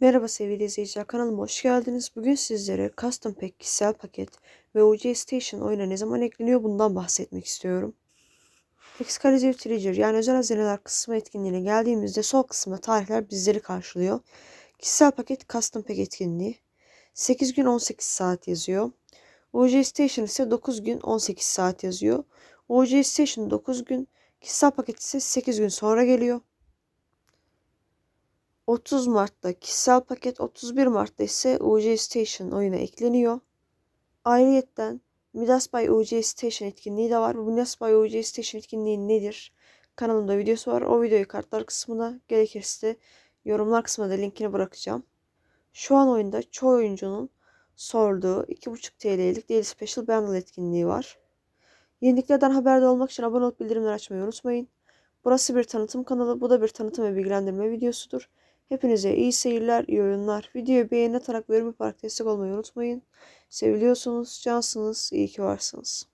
Merhaba sevgili izleyiciler kanalıma hoş geldiniz. Bugün sizlere Custom Pack kişisel paket ve OG Station oyuna ne zaman ekleniyor bundan bahsetmek istiyorum. Exclusive Treasure yani özel hazineler kısmı etkinliğine geldiğimizde sol kısımda tarihler bizleri karşılıyor. Kişisel paket Custom Pack etkinliği 8 gün 18 saat yazıyor. OG Station ise 9 gün 18 saat yazıyor. OG Station 9 gün, kişisel paket ise 8 gün sonra geliyor. 30 Mart'ta kişisel paket, 31 Mart'ta ise UC Station oyuna ekleniyor. Ayrıyetten Midas by UC Station etkinliği de var. Bu Midas by UC Station etkinliği nedir? Kanalımda videosu var. O videoyu kartlar kısmına gerekirse yorumlar kısmına da linkini bırakacağım. Şu an oyunda çoğu oyuncunun sorduğu 2.5 TL'lik Daily Special Bundle etkinliği var. Yeniliklerden haberdar olmak için abone olup bildirimleri açmayı unutmayın. Burası bir tanıtım kanalı. Bu da bir tanıtım ve bilgilendirme videosudur. Hepinize iyi seyirler, iyi oyunlar. Videoyu beğeni atarak ve yorum yaparak destek olmayı unutmayın. Seviliyorsunuz, cansınız, iyi ki varsınız.